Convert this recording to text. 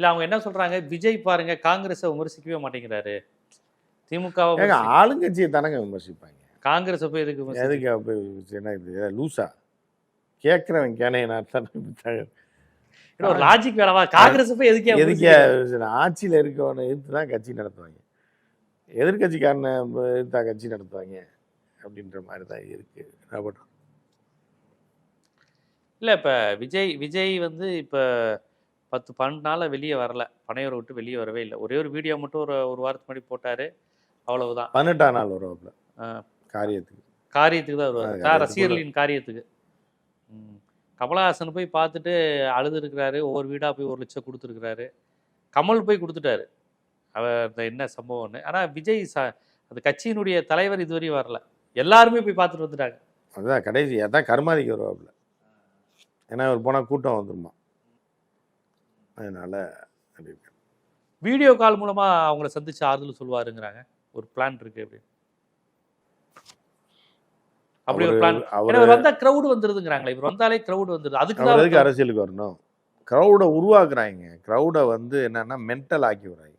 இல்ல அவங்க என்ன சொல்றாங்க? விஜய் பாருங்க காங்கிரஸை விமர்சிக்கவே மாட்டேங்கிறாரு. திமுகவை ஆளுங்கட்சியை தானங்க விமர்சிப்பாங்க? காங்கிரஸை போய் எதுக்கு எதுக்கு என்ன இது? லூசா? கேட்குறவன் கேனையனா தானே இல்ல, ஒரு லாஜிக் வேணாமா? காங்கிரஸ் போய் எதுக்கே எதுக்கே ஆட்சியில் இருக்கவனை எதிர்த்து தான் கட்சி நடத்துவாங்க. எதிர்கட்சிக்காரனை எதிர்த்தா கட்சி நடத்துவாங்க. அப்படின்ற மாதிரி தான் இருக்கு. என்ன? இல்ல இப்ப விஜய் விஜய் வந்து இப்ப பத்து பன்னெண்டு நாளா வெளியே வரல. பனையூரை விட்டு வெளியே வரவே இல்லை. ஒரே ஒரு வீடியோ மட்டும் ஒரு ஒரு வாரத்துக்கு முன்னாடி போட்டாரு. அவ்வளவுதான். பதினெட்டாம் நாள் வருவாப்புல. காரியத்துக்கு. காரியத்துக்கு தான் வருவார். ரசிகர்களின் காரியத்துக்கு. ம். கமலஹாசன் போய் பார்த்துட்டு அழுது இருக்கிறாரு ஒவ்வொரு வீடா போய் ஒரு லட்சம் கொடுத்துருக்கிறாரு. கமல் போய் கொடுத்துட்டாரு. அவர் என்ன சம்பவம்னு. ஆனா விஜய் ச அந்த கட்சியினுடைய தலைவர் இதுவரையும் வரல. எல்லாருமே போய் பார்த்துட்டு வந்துட்டாங்க. அதுதான் கடைசி. அதான் கருமாதிக்கு வருவாப்புல. ஏன்னா அவர் போனால் கூட்டம் வந்துருமா? அதனால அப்படி இருக்கு. வீடியோ கால் மூலமா அவங்கள சந்திச்சு ஆறுதல் சொல்லுவாருங்கிறாங்க. ஒரு பிளான் இருக்கு அப்படி அப்படி ஒரு பிளான் இவர் வந்தா கிரவுடு வந்துருதுங்கிறாங்களே. இவர் வந்தாலே கிரவுடு வந்துருது. அதுக்கு அரசியலுக்கு வரணும்? க்ரௌடை உருவாக்குறாங்க. க்ரௌடை வந்து என்னன்னா மென்டல் ஆக்கி விடுறாங்க.